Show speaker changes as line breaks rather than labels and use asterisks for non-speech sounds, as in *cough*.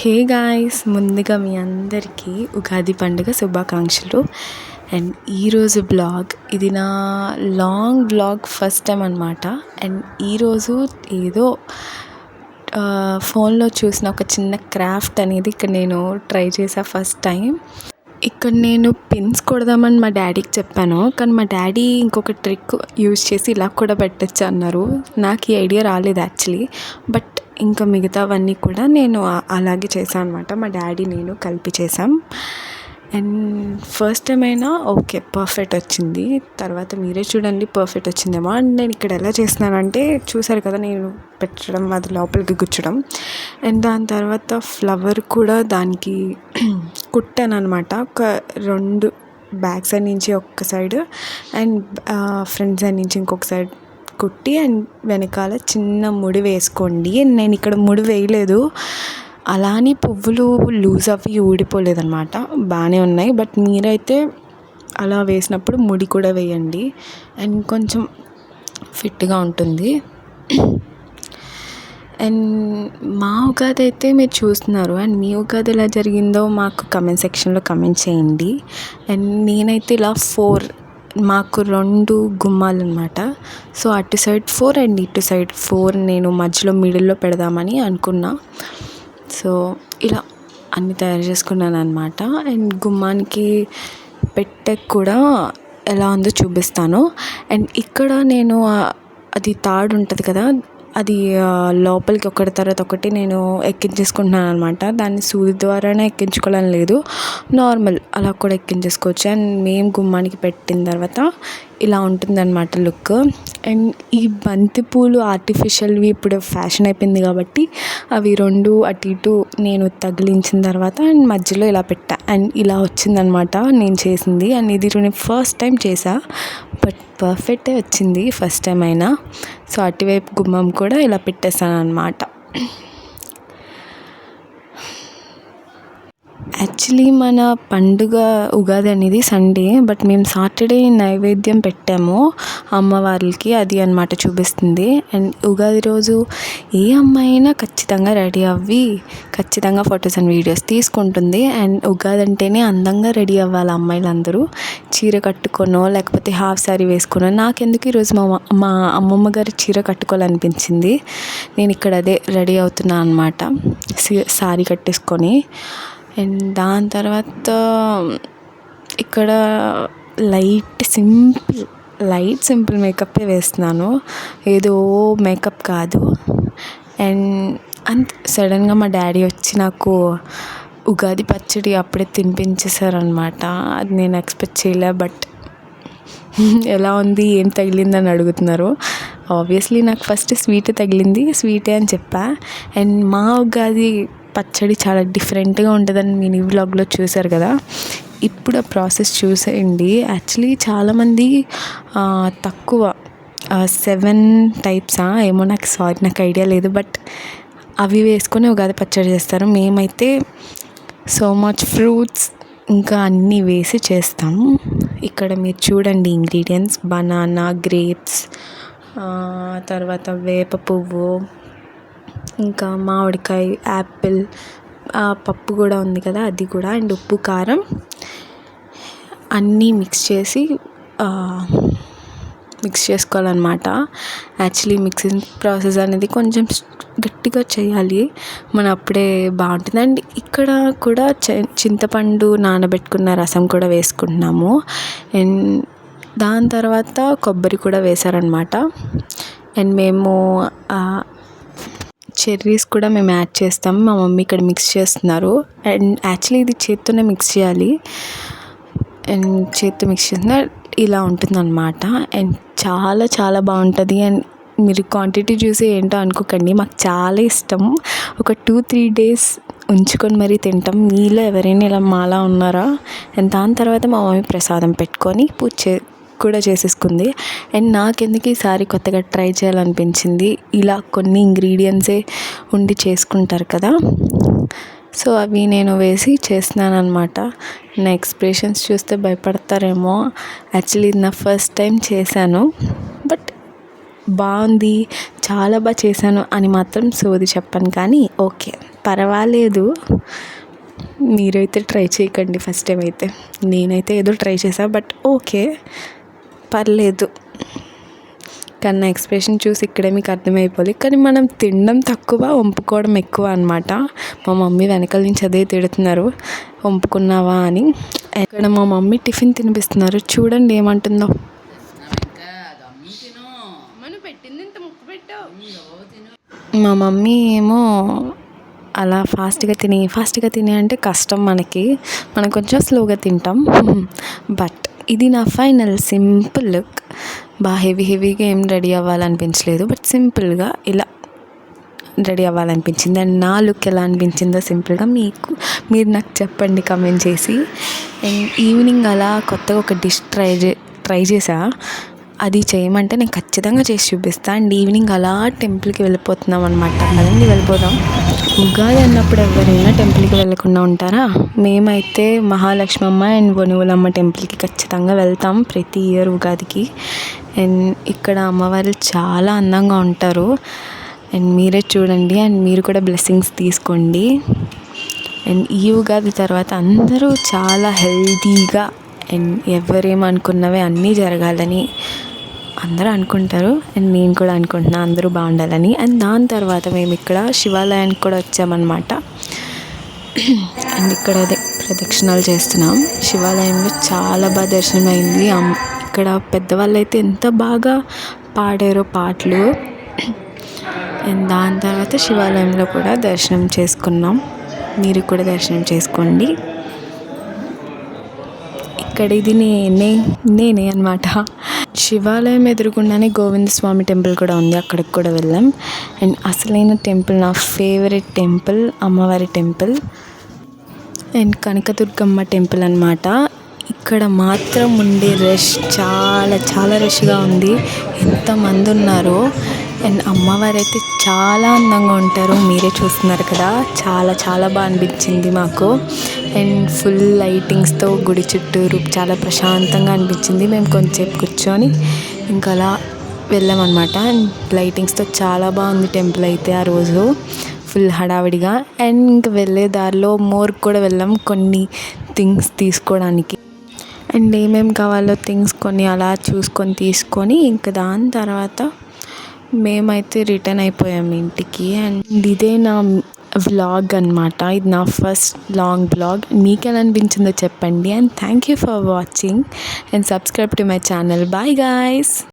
Hey guys ముందుగా మీ అందరికీ ఉగాది పండుగ శుభాకాంక్షలు. అండ్ ఈరోజు బ్లాగ్ ఇది నా లాంగ్ బ్లాగ్ ఫస్ట్ టైం అనమాట అండ్ ఈరోజు ఏదో ఫోన్లో చూసిన ఒక చిన్న క్రాఫ్ట్ అనేది ఇక్కడ నేను ట్రై చేసా ఫస్ట్ టైం. ఇక్కడ నేను పిన్స్ కొడదామని మా డాడీకి చెప్పాను. కానీ మా డాడీ ఇంకొక ట్రిక్ యూజ్ చేసి ఇలా కూడా పెట్టచ్చు అన్నారు. నాకు ఈ ఐడియా రాలేదు యాక్చువల్లీ. బట్ ఇంకా మిగతావన్నీ కూడా నేను అలాగే చేశాను అనమాట మా డాడీ నేను కలిపి చేసాం అండ్ ఫస్ట్ టైం అయినా ఓకే పర్ఫెక్ట్ వచ్చింది. తర్వాత మీరే చూడండి పర్ఫెక్ట్ వచ్చిందేమో. అండ్ నేను ఇక్కడ ఎలా చేస్తున్నానంటే చూసారు కదా నేను పెట్టడం అది లోపలికి గుచ్చడం. అండ్ దాని తర్వాత ఫ్లవర్ కూడా దానికి *clears throat* కుట్టాను అనమాట ఒక రెండు బ్యాక్ సైడ్ నుంచి ఒక సైడ్ అండ్ ఫ్రంట్ సైడ్ నుంచి ఇంకొక సైడ్ కుట్టి అండ్ వెనకాల చిన్న ముడి వేసుకోండి. నేను ఇక్కడ ముడి వేయలేదు. అలానే పువ్వులు లూజ్ అవి ఊడిపోలేదన్నమాట. బాగానే ఉన్నాయి. బట్ మీరైతే అలా వేసినప్పుడు ముడి కూడా వేయండి. అండ్ కొంచెం ఫిట్గా ఉంటుంది. అండ్ మా ఉగాది అయితే మీరు చూస్తున్నారు. అండ్ మీ ఉగాది ఎలా జరిగిందో మాకు కమెంట్ సెక్షన్లో కమెంట్ చేయండి. అండ్ నేనైతే ఇలా ఫోర్ మాకు రెండు గుమ్మాలు అనమాట సో అటు సైడ్ ఫోర్ అండ్ ఇటు సైడ్ ఫోర్ నేను మధ్యలో మిడిల్లో పెడదామని అనుకున్నా. సో ఇలా అన్నీ తయారు చేసుకున్నాను అనమాట అండ్ గుమ్మానికి పెట్టె కూడా ఎలా ఉందో చూపిస్తాను. అండ్ ఇక్కడ నేను అది తాడు ఉంటుంది కదా అది లోపలికి ఒకటి తర్వాత ఒకటి నేను ఎక్కించేసుకుంటున్నాను అనమాట దాన్ని సూది ద్వారానే ఎక్కించుకోవాలని లేదు. నార్మల్ అలా కూడా ఎక్కించేసుకోవచ్చు. అండ్ మేము గుమ్మానికి పెట్టిన తర్వాత ఇలా ఉంటుందన్నమాట లుక్. అండ్ ఈ బంతిపూలు ఆర్టిఫిషియల్వి ఇప్పుడు ఫ్యాషన్ అయిపోయింది కాబట్టి అవి రెండు అటు ఇటు నేను తగిలించిన తర్వాత అండ్ మధ్యలో ఇలా పెట్టా. అండ్ ఇలా వచ్చిందనమాట నేను చేసింది. అండ్ ఇది నేను ఫస్ట్ టైం చేసా. బట్ పర్ఫెక్టే వచ్చింది ఫస్ట్ టైం అయినా. సో అటువైపు గుమ్మం కూడా ఇలా పెట్టేసాను అనమాట యాక్చువల్లీ మన పండుగ ఉగాది అనేది సండే బట్ మేము సాటర్డే నైవేద్యం పెట్టాము. అమ్మవార్లకి అది అనమాట చూపిస్తుంది. అండ్ ఉగాది రోజు ఏ అమ్మాయి అయినా ఖచ్చితంగా రెడీ అవ్వి ఖచ్చితంగా ఫొటోస్ అండ్ వీడియోస్ తీసుకుంటుంది. అండ్ ఉగాది అంటేనే అందంగా రెడీ అవ్వాలి అమ్మాయిలందరూ. చీర కట్టుకోనో లేకపోతే హాఫ్ శారీ వేసుకోనో. నాకెందుకు ఈరోజు మా మా అమ్మమ్మ గారి చీర కట్టుకోవాలనిపించింది. నేను ఇక్కడ అదే రెడీ అవుతున్నాను అనమాట శారీ కట్టేసుకొని. అండ్ దాని తర్వాత ఇక్కడ లైట్ సింపుల్ లైట్ సింపుల్ మేకప్పే వేస్తున్నాను. ఏదో మేకప్ కాదు. అండ్ అంత సడన్గా మా డాడీ వచ్చి నాకు ఉగాది పచ్చడి అప్పుడే తినిపించేశారనమాట అది నేను ఎక్స్పెక్ట్ చేయలే బట్ ఎలా ఉంది ఏం తగిలిందని అడుగుతున్నారు. ఆబ్వియస్లీ నాకు ఫస్ట్ స్వీట్ తగిలింది స్వీటే అని చెప్పా. అండ్ మా ఉగాది పచ్చడి చాలా డిఫరెంట్గా ఉంటుందని మీ వ్లాగ్లో చూశారు కదా. ఇప్పుడు ఆ ప్రాసెస్ చూసేయండి. యాక్చువల్లీ చాలామంది తక్కువ సెవెన్ టైప్సా ఏమో నాకు సారీ నాకు ఐడియా లేదు బట్ అవి వేసుకొని ఉగాది పచ్చడి చేస్తారు. మేమైతే సో మచ్ ఫ్రూట్స్ ఇంకా అన్నీ వేసి చేస్తాం. ఇక్కడ మీరు చూడండి ఇంగ్రీడియంట్స్ బనానా గ్రేప్స్ తర్వాత వేప పువ్వు ఇంకా మామిడికాయ యాపిల్ పప్పు కూడా ఉంది కదా అది కూడా అండ్ ఉప్పు కారం. అన్నీ మిక్స్ చేసి మిక్స్ చేసుకోవాలన్నమాట. యాక్చువల్లీ మిక్సింగ్ ప్రాసెస్ అనేది కొంచెం గట్టిగా చేయాలి. మన అప్పుడే బాగుంటుంది. అండ్ ఇక్కడ కూడా చింతపండు నానబెట్టుకున్న రసం కూడా వేసుకుంటున్నాము. అండ్ దాని తర్వాత కొబ్బరి కూడా వేశారనమాట అండ్ మేము చెర్రీస్ కూడా మేము యాడ్ చేస్తాం. మా మమ్మీ ఇక్కడ మిక్స్ చేస్తున్నారు. అండ్ యాక్చువల్లీ ఇది చేత్తోనే మిక్స్ చేయాలి. అండ్ చేత్తో మిక్స్ చేసిన ఇలా ఉంటుందన్నమాట. అండ్ చాలా చాలా బాగుంటుంది. అండ్ మీరు క్వాంటిటీ చూసి ఏంటో అనుకోకండి. మాకు చాలా ఇష్టం. ఒక టూ త్రీ డేస్ ఉంచుకొని మరీ తింటాం. మీలో ఎవరైనా ఇలా మాలా ఉన్నారా? అండ్ దాని తర్వాత మా మమ్మీ ప్రసాదం పెట్టుకొని పూజ చే కూడా చేసేసుకుంది. అండ్ నాకెందుకు ఈసారి కొత్తగా ట్రై చేయాలనిపించింది? ఇలా కొన్ని ఇంగ్రీడియంట్సే ఉండి చేసుకుంటారు కదా. సో అవి నేను వేసి చేస్తున్నాను అనమాట నా ఎక్స్ప్రెషన్స్ చూస్తే భయపడతారేమో. యాక్చువల్లీ ఇది నా ఫస్ట్ టైం చేశాను. బట్ బాగుంది. చాలా బాగా చేశాను అని మాత్రం సోది చెప్పాను కానీ ఓకే. పర్వాలేదు. మీరైతే ట్రై చేయకండి ఫస్ట్ టైం అయితే. నేనైతే ఏదో ట్రై చేసా బట్ ఓకే. పర్లేదు. కానీ నా ఎక్స్ప్రెషన్ చూసి ఇక్కడే మీకు అర్థమైపోవాలి. కానీ మనం తినడం తక్కువ వంపుకోవడం ఎక్కువ అనమాట మా మమ్మీ వెనకాల నుంచి అదే తిడుతున్నారు. వంపుకున్నావా అని. ఇక్కడ మా మమ్మీ టిఫిన్ తినిపిస్తున్నారు చూడండి ఏమంటుందో. మా మమ్మీ ఏమో అలా ఫాస్ట్గా తిని ఫాస్ట్గా తిని అంటే కష్టం మనకి. మనం కొంచెం స్లోగా తింటాం. బట్ ఇది నా ఫైనల్ సింపుల్ లుక్. బాగా హెవీ హెవీగా ఏం రెడీ అవ్వాలనిపించలేదు బట్ సింపుల్గా ఇలా రెడీ అవ్వాలనిపించింది. అండ్ నా లుక్ ఎలా అనిపించిందో సింపుల్గా మీకు మీరు నాకు చెప్పండి కమెంట్ చేసి. అండ్ ఈవినింగ్ అలా కొత్తగా ఒక డిష్ ట్రై చే ట్రై చేసా. అది చేయమంటే నేను ఖచ్చితంగా చేసి చూపిస్తాను అండ్ ఈవినింగ్ అలా టెంపుల్కి వెళ్ళిపోతున్నాం అనమాట అదండి వెళ్ళిపోదాం. ఉగాది అన్నప్పుడు ఎవరైనా టెంపుల్కి వెళ్ళకుండా ఉంటారా? మేమైతే మహాలక్ష్మమ్మ అండ్ వనువులమ్మ టెంపుల్కి ఖచ్చితంగా వెళ్తాం ప్రతి ఇయర్ ఉగాదికి. అండ్ ఇక్కడ అమ్మవారు చాలా అందంగా ఉంటారు. అండ్ మీరే చూడండి. అండ్ మీరు కూడా బ్లెస్సింగ్స్ తీసుకోండి. అండ్ ఈ ఉగాది తర్వాత అందరూ చాలా హెల్తీగా అండ్ ఎవరేమనుకున్నవి అన్నీ జరగాలని అందరూ అనుకుంటారు అండ్ నేను కూడా అనుకుంటున్నా అందరూ బాగుండాలని. అండ్ దాని తర్వాత మేము ఇక్కడ శివాలయానికి కూడా వచ్చామన్నమాట. అండ్ ఇక్కడ అదే ప్రదక్షిణాలు చేస్తున్నాం. శివాలయంలో చాలా బాగా దర్శనం అయింది. ఇక్కడ పెద్దవాళ్ళు అయితే ఎంత బాగా పాడారో పాటలు. అండ్ దాని తర్వాత శివాలయంలో కూడా దర్శనం చేసుకున్నాం. మీరు కూడా దర్శనం చేసుకోండి. ఇక్కడ ఇది నేనే నేనే అనమాట శివాలయం ఎదురుగుండానే గోవింద స్వామి టెంపుల్ కూడా ఉంది. అక్కడికి కూడా వెళ్ళాం. అండ్ అసలైన టెంపుల్ నా ఫేవరెట్ టెంపుల్ అమ్మవారి టెంపుల్. అండ్ కనకదుర్గమ్మ టెంపుల్ అనమాట ఇక్కడ మాత్రం ఉండే రష్ చాలా చాలా రష్గా ఉంది. ఎంతమంది ఉన్నారో. అండ్ అమ్మవారు అయితే చాలా అందంగా ఉంటారు. మీరే చూస్తున్నారు కదా. చాలా చాలా బాగా అనిపించింది మాకు. అండ్ ఫుల్ లైటింగ్స్తో గుడి చుట్టూరు చాలా ప్రశాంతంగా అనిపించింది. మేము కొంచెంసేపు కూర్చొని ఇంకా అలా వెళ్ళామన్నమాట. అండ్ లైటింగ్స్తో చాలా బాగుంది టెంపుల్ అయితే ఆ రోజు. ఫుల్ హడావిడిగా. అండ్ ఇంకా వెళ్ళే దారిలో మోర్ కూడా వెళ్ళాం కొన్ని థింగ్స్ తీసుకోవడానికి. అండ్ ఏమేమి కావాలో థింగ్స్ కొన్ని అలా చూసుకొని తీసుకొని ఇంకా దాని తర్వాత మేమైతే రిటర్న్ అయిపోయాం ఇంటికి అండ్ ఇదే నా వ్లాగ్ అనమాట ఇది నా ఫస్ట్ లాంగ్ బ్లాగ్ మీకు ఎలా అనిపించిందో చెప్పండి. And thank you for watching and subscribe to my channel. Bye guys.